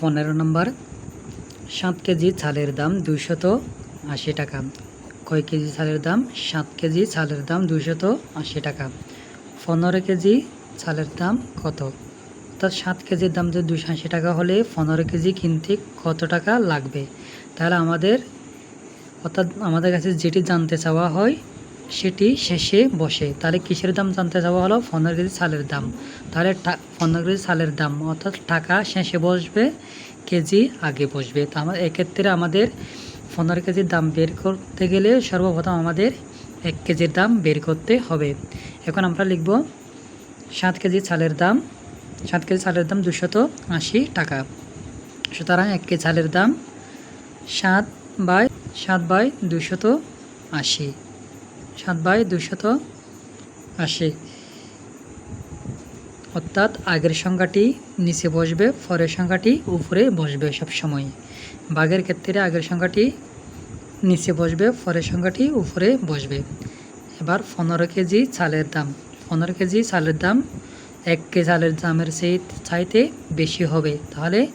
পনেরো নম্বর। সাত কেজি চালের দাম দুইশত আশি টাকা। কয় কেজি চালের দাম? সাত কেজি চালের দাম দুইশত আশি টাকা। পনেরো কেজি চালের দাম কত? অর্থাৎ সাত কেজির দাম যদি দুশো আশি টাকা হলে পনেরো কেজি কিনতে কত টাকা লাগবে? তাহলে আমাদের অর্থাৎ আমাদের কাছে যেটি জানতে চাওয়া হয় সেটি শেষে বসে। তাহলে কিসের দাম জানতে চাওয়া হলো পনেরো কেজি চালের দাম। তাহলে পনেরো কেজি চালের দাম। অর্থাৎ টাকা শেষে বসবে, কেজি আগে বসবে। তো আমার এক্ষেত্রে আমাদের পনেরো কেজির দাম বের করতে গেলে সর্বপ্রথম আমাদের এক কেজির দাম বের করতে হবে। এখন আমরা লিখব, সাত কেজি চালের দাম, সাত কেজি চালের দাম দুশত আশি টাকা। সুতরাং এক কেজি চালের দাম সাত বাই সাত বাই দুশত আশি। সাত বাই দুশত আশি। অর্থাৎ আগের সংখ্যাটি নিচে বসবে, পরের সংখ্যাটি উপরে বসবে সবসময়। বাঘের ক্ষেত্রে আগের সংখ্যাটি নিচে বসবে, পরের সংখ্যাটি উপরে বসবে। এবার পনেরো কেজি চালের দাম। পনেরো কেজি চালের দাম এক কেজি চালের দামের সেই চাইতে বেশি হবে। তাহলে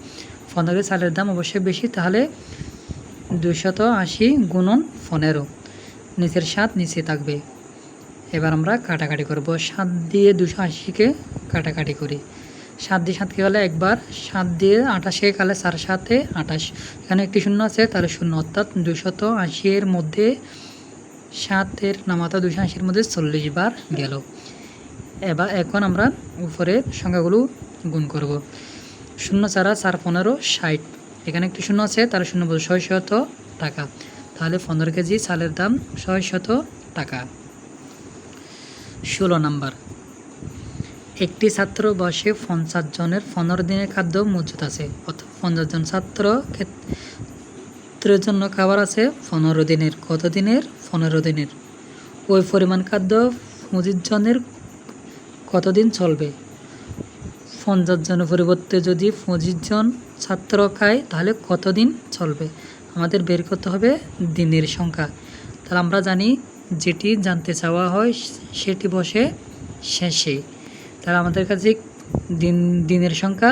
পনেরো চালের দাম অবশ্যই বেশি, তাহলে দুশত আশি গুণন পনেরো। নিচের সাত নিচে থাকবে। এবার আমরা কাটাকাটি করব। সাত দিয়ে দুশো আশিকে কাটাকাটি করি। সাত দিয়ে সাতকে গেলে একবার। সাত দিয়ে আঠাশে কালে চার সাথে আঠাশ। এখানে একটি শূন্য আছে, তাহলে শূন্য। অর্থাৎ দুশত আশি এর মধ্যে সাতের নামাতা দুশো আশির মধ্যে চল্লিশ বার গেল। এবার এখন আমরা উপরের সংখ্যাগুলো গুণ করব। শূন্য চারা চার পনেরো ষাট। এখানে একটি শূন্য আছে তার শূন্য ছয় শত টাকা। তাহলে পনেরো কেজি চালের দাম ছয় শত টাকা। ষোলো নাম্বার। একটি ছাত্র বসে পঞ্চাশ জনের পনেরো দিনের খাদ্য মজুত আছে, অর্থাৎ পঞ্চাশ জন ছাত্র ক্ষেত্রের জন্য খাবার আছে পনেরো দিনের। কত দিনের? পনেরো দিনের। ওই পরিমাণ খাদ্য পঁচিশ জনের কতদিন চলবে? পঞ্চাশ জনের পরিবর্তে যদি পঁচিশ জন ছাত্র খায়, তাহলে কতদিন চলবে? আমাদের বের করতে হবে দিনের সংখ্যা। তাহলে আমরা জানি যেটি জানতে চাওয়া হয় সেটি বসে শেষে। তাহলে আমাদের কাছে দিন, দিনের সংখ্যা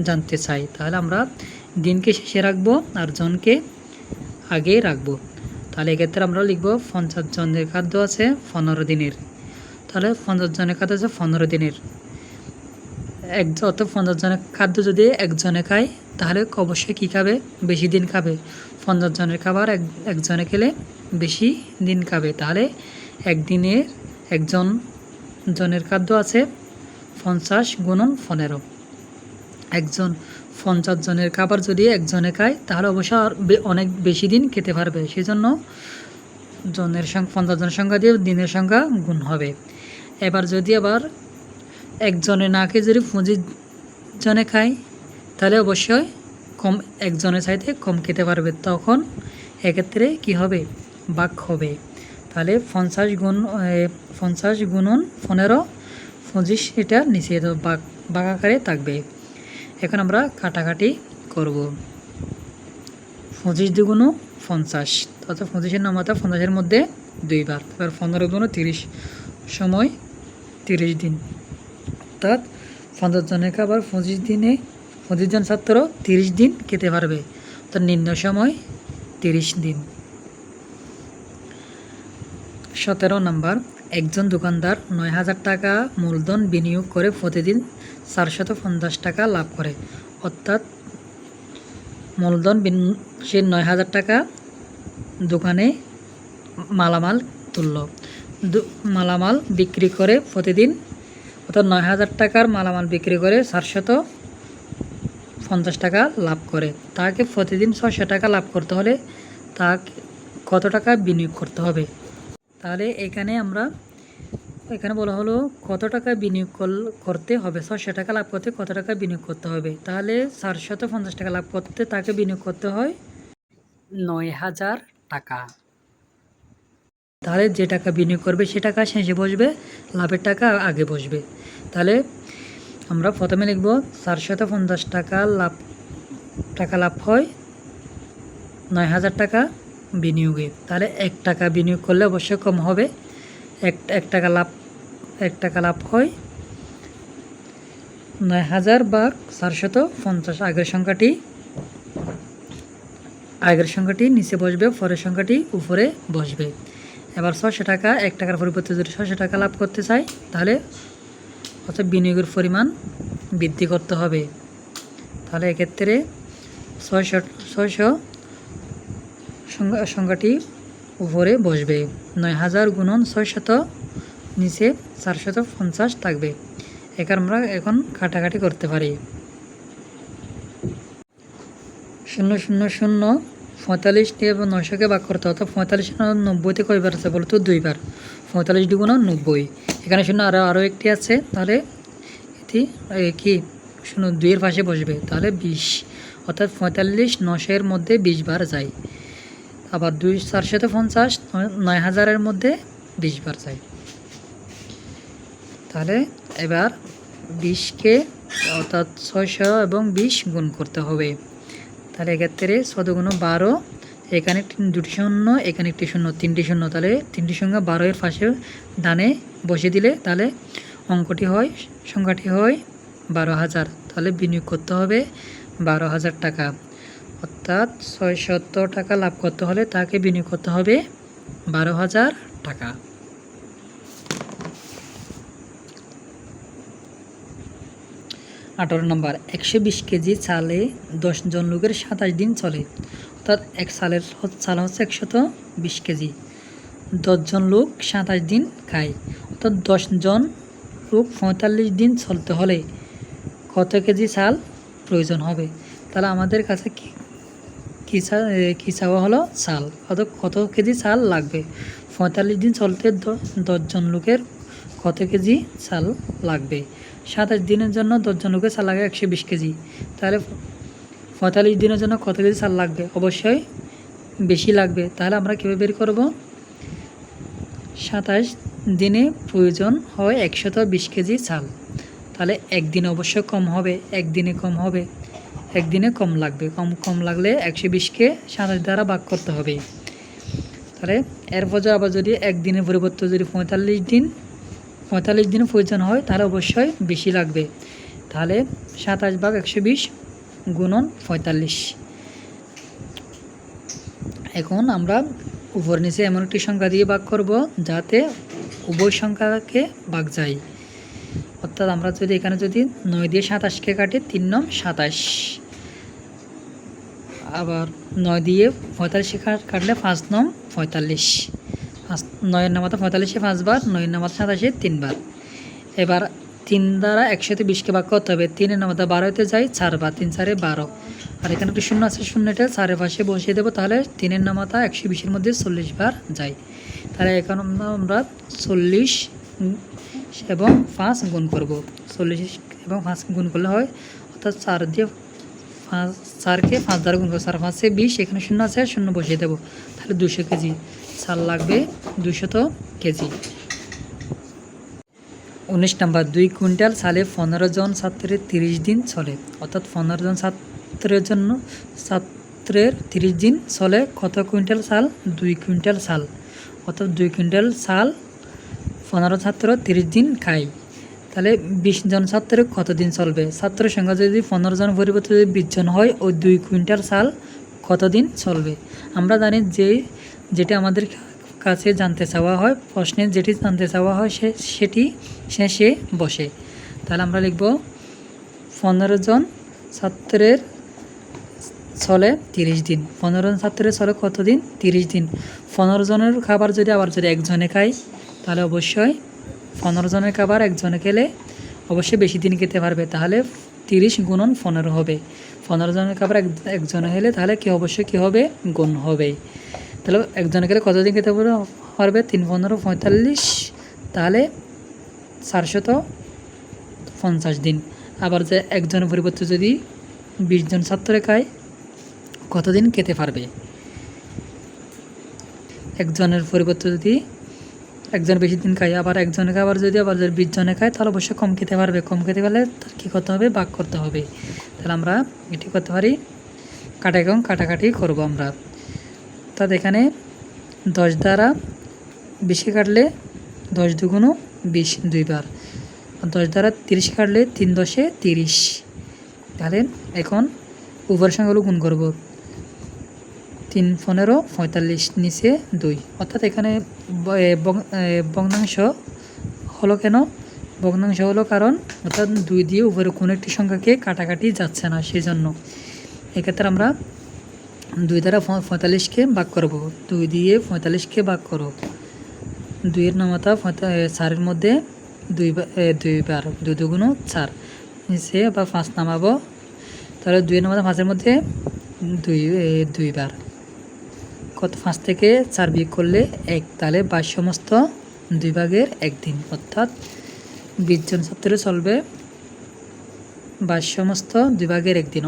জানতে চাই। তাহলে আমরা দিনকে শেষে রাখব আর জনকে আগে রাখব। তাহলে এক্ষেত্রে আমরা লিখব পঞ্চাশ জনের খাদ্য আছে পনেরো দিনের। তাহলে পঞ্চাশ জনের খাদ্য আছে পনেরো দিনের। এক অত পঞ্চাশ জনের খাদ্য যদি একজনে খায়, তাহলে অবশ্যই কী খাবে? বেশি দিন খাবে। পঞ্চাশ জনের খাবার এক, একজনে খেলে বেশি দিন খাবে। তাহলে একদিনে একজন জনের খাদ্য আছে পঞ্চাশ গুণন পনেরো। একজন পঞ্চাশ জনের খাবার যদি একজনে খায়, তাহলে অবশ্য অনেক বেশি দিন খেতে পারবে। সেই জন্য জনের সংখ্যা পঞ্চাশ জনের সংখ্যা দিয়ে দিনের সংখ্যা গুণ হবে। এবার যদি আবার একজনে না খেয়ে যদি পঁচিশ জনে খায়, তাহলে অবশ্যই কম একজনের চাইতে কম খেতে পারবে। তখন এক্ষেত্রে কি হবে? বাক হবে। তাহলে পঞ্চাশ গুণ পঞ্চাশ গুণন পনেরো, পঁচিশ এটা তো বাক বাক আকারে থাকবে। এখন আমরা কাটাকাটি করব। পঁচিশ দুগুণ পঞ্চাশ। অর্থাৎ পঁচিশের নামাতা পঞ্চাশের মধ্যে দুইবার। এবার পনেরো গুণ তিরিশ। সময় তিরিশ দিন। অর্থাৎ পঞ্চাশ জনের খাবার পঁচিশ দিনে, পঁচিশ জন ছাত্র তিরিশ দিন খেতে পারবে। অর্থাৎ নিম্ন সময় তিরিশ দিন। সতেরো নাম্বার, একজন দোকানদার নয় হাজার টাকা মূলধন বিনিয়োগ করে প্রতিদিন চারশত পঞ্চাশ টাকা লাভ করে। অর্থাৎ মূলধন সে নয় হাজার টাকা দোকানে মালামাল তুলল। মালামাল বিক্রি করে প্রতিদিন অর্থাৎ নয় হাজার টাকার মালামাল বিক্রি করে চারশত পঞ্চাশ টাকা লাভ করে। তাকে প্রতিদিন ছশো টাকা লাভ করতে হলে তাকে কত টাকা বিনিয়োগ করতে হবে? তাহলে এখানে আমরা, এখানে বলা হলো কত টাকা বিনিয়োগ করতে হবে ছশো টাকা লাভ করতে কত টাকা বিনিয়োগ করতে হবে? তাহলে চারশত পঞ্চাশ টাকা লাভ করতে তাকে বিনিয়োগ করতে হয় নয় হাজার টাকা। তাহলে যে টাকা বিনিয়োগ করবে, সে টাকা শেষে বসবে, লাভের টাকা আগে বসবে। তাহলে আমরা প্রথমে লিখব চারশত পঞ্চাশ টাকা লাভ টাকা লাভ হয় নয় হাজার টাকা বিনিয়োগে। তাহলে এক টাকা বিনিয়োগ করলে অবশ্যই কম হবে। এক এক টাকা লাভ, এক টাকা লাভ হয় নয় হাজার বাঘ চারশত পঞ্চাশ। আগের সংখ্যাটি আগের সংখ্যাটি নিচে বসবে, পরের সংখ্যাটি উপরে বসবে। এবার ছশো টাকা, এক টাকার পরিবর্তে যদি ছশো টাকা লাভ করতে চাই, তাহলে অর্থাৎ বিনিয়োগের পরিমাণ বৃদ্ধি করতে হবে। তাহলে এক্ষেত্রে ছয়শো ছয়শো সংখ্যা সংখ্যাটি উপরে বসবে। নয় হাজার গুণন ছয়শত নিচে চারশত পঞ্চাশ থাকবে। এখানে আমরা এখন কাটাকাটি করতে পারি। শূন্য শূন্য শূন্য পঁয়তাল্লিশটি এবং নয়শোকে ভাগ করতে অর্থাৎ পঁয়তাল্লিশ নব্বইতে কয়বার আছে বলতো দুইবার। পঁয়তাল্লিশ দুগুণ নব্বই। এখানে শূন্য আরও আরও একটি আছে, তাহলে এটি কি? শূন্য দুইয়ের পাশে বসবে, তাহলে বিশ। অর্থাৎ পঁয়তাল্লিশ নশোর মধ্যে বিশ বার যায়। আবার দুই, চারশত পঞ্চাশ নয় হাজারের মধ্যে বিশ বার যায়। তাহলে এবার বিশকে, অর্থাৎ ছয়শো এবং বিশ গুণ করতে হবে। তাহলে এক্ষেত্রে শতগুণ বারো, এখানে দুটি শূন্য, এখানে একটি শূন্য, তিনটি শূন্য, তাহলে তিনটি সংখ্যা বারো এর পাশে ডানে বসে দিলে তাহলে অঙ্কটি হয়, সংখ্যাটি হয় বারো হাজার, তাহলে বিনিয়োগ করতে হবে বারো হাজার টাকা। অর্থাৎ ছয়শত টাকা লাভ করতে হলে তাকে বিনিয়োগ করতে হবে বারো হাজার টাকা। আঠারো নম্বর, একশো বিশ কেজি চালে দশ জন লোকের সাতাশ দিন চলে। অর্থাৎ এক সালের চাল হচ্ছে একশত বিশ কেজি। দশজন লোক সাতাশ দিন খায়। অর্থাৎ দশজন লোক পঁয়তাল্লিশ দিন চলতে হলে কত কেজি চাল প্রয়োজন হবে? তাহলে আমাদের কাছে কি চা কী চাওয়া হলো? চাল। কত কত কেজি চাল লাগবে? পঁয়তাল্লিশ দিন চলতে দশজন লোকের কত কেজি চাল লাগবে? সাতাশ দিনের জন্য দশজন লোকের চাল লাগে একশো বিশ কেজি। তাহলে পঁয়তাল্লিশ দিনের জন্য কত কেজি চাল লাগবে? অবশ্যই বেশি লাগবে। তাহলে আমরা কীভাবে বের করব? সাতাশ দিনে প্রয়োজন হয় একশত বিশ কেজি চাল। তাহলে একদিনে অবশ্য কম হবে, একদিনে কম হবে, একদিনে কম লাগবে। কম কম লাগলে একশো বিশকে সাতাশ দ্বারা ভাগ করতে হবে। তাহলে এরপর আবার যদি একদিনের পরিবর্তে যদি পঁয়তাল্লিশ দিন পঁয়তাল্লিশ দিন প্রয়োজন হয়, তাহলে অবশ্যই বেশি লাগবে। তাহলে সাতাশ ভাগ একশো বিশ গুণন পঁয়তাল্লিশ। এখন আমরা উপর নিচে এমন একটি সংখ্যা দিয়ে ভাগ করব, যাতে উভয় সংখ্যাকে ভাগ যায়। অর্থাৎ আমরা যদি এখানে যদি নয় দিয়ে সাতাশকে কাটি, তিন নম সাতাশ। আবার নয় দিয়ে পঁয়তাল্লিশে কাটলে পাঁচ নম পঁয়তাল্লিশ। নয়ের নামাতে পঁয়তাল্লিশে পাঁচবার, নয়ের নামাতে সাতাশে তিনবার। এবার তিন দ্বারা একসাথে বিশকে ভাগ করতে হবে। তিনের নামাতে বারোতে যাই, চারবার, তিন চারে বারো। আর এখানে একটু শূন্য আছে শূন্যটা চারের পাশে বসিয়ে দেবো, তাহলে তিনের নামাতা একশো বিশের মধ্যে চল্লিশ বার যায় তাহলে এখন আমরা চল্লিশ এবং পাঁচ গুণ করব। চল্লিশ এবং পাঁচ গুণ করলে হয়, অর্থাৎ চার দিয়ে পাঁচ, চারকে পাঁচ দ্বারা গুণ করব, চার পাঁচে বিশ, এখানে শূন্য আছে, শূন্য বসিয়ে দেবো। তাহলে দুশো কেজি। চাল লাগবে দুশত কেজি। উনিশ নাম্বার, দুই কুইন্টাল সালে পনেরো জন ছাত্রের তিরিশ দিন চলে। অর্থাৎ পনেরো জন ছাত্রের জন্য ছাত্রের তিরিশ দিন চলে কত কুইন্টাল চাল? দুই কুইন্টাল চাল। অর্থাৎ দুই কুইন্টাল চাল পনেরো ছাত্র তিরিশ দিন খায়। তাহলে বিশ জন ছাত্রের কতদিন চলবে? ছাত্রের সংখ্যা যদি পনেরো জন পরিবর্তে যদি বিশ জন হয়, ওই দুই কুইন্টাল চাল কতদিন চলবে? আমরা জানি যে যেটা আমাদের কাছে জানতে চাওয়া হয়, প্রশ্নে যেটি জানতে চাওয়া হয় সে, সেটি শেষে বসে। তাহলে আমরা লিখব, পনেরো জন ছাত্রের চলে তিরিশ দিন। পনেরো জন ছাত্রের চলে কত দিন? তিরিশ দিন। পনেরো জনের খাবার যদি আবার যদি একজনে খায়, তাহলে অবশ্যই পনেরো জনের খাবার একজনে খেলে অবশ্যই বেশি দিন খেতে পারবে। তাহলে তিরিশ গুণন পনেরো হবে। পনেরো জনের খাবার এক, একজনে খেলে তাহলে কি অবশ্যই কী হবে? গুণ হবে। তাহলে একজনে খেলে কতদিন খেতে পারবে- তিন পনেরো পঁয়তাল্লিশ। তাহলে চারশত পঞ্চাশ দিন। আবার যে একজনের পরিবর্তে যদি বিশ জন ছাত্রে খায়, কতদিন খেতে পারবে? একজনের পরিবর্তে যদি একজন বেশি দিন খায়, আবার একজনে আবার যদি আবার যদি বিশ জনে খায়, তাহলে অবশ্যই কম খেতে পারবে। কম খেতে পারলে তার কী করতে হবে? বাক করতে হবে। তাহলে আমরা এটি করতে পারি। কাটা এবং কাটাকাটি করব আমরা। অর্থাৎ এখানে দশ দ্বারা বেশি কাটলে দশ দুগুণও বিশ দুইবার। দশ দ্বারা তিরিশ কাটলে তিন দশে তিরিশ। তাহলে এখন উপরের সংখ্যাগুলো গুণ করব। তিন পনেরো পঁয়তাল্লিশ নিচে দুই। অর্থাৎ এখানে ভগ্নাংশ হলো কেন? ভগ্নাংশ হলো কারণ অর্থাৎ দুই দিয়ে উপরে কোনো একটি সংখ্যাকে কাটাকাটি যাচ্ছে না সেই জন্য এক্ষেত্রে আমরা দুই দ্বারা পঁয়তাল্লিশকে ভাগ করব। দুই দিয়ে পঁয়তাল্লিশকে ভাগ করো। দুইয়ের নামাতা চারের মধ্যে দুই দুইবার দুই দুগুণ চার। নিচে বা পাঁচ নামাবো। তাহলে দুইয়ের নামাতা পাঁচের মধ্যে দুই দুইবার কত? পাঁচ থেকে চার বিয়োগ করলে এক। তাহলে বাইশ সমস্ত দুই ভাগের একদিন অর্থাৎ বিশ জন ছাত্র চলবে বাইশ সমস্ত দুই ভাগের একদিন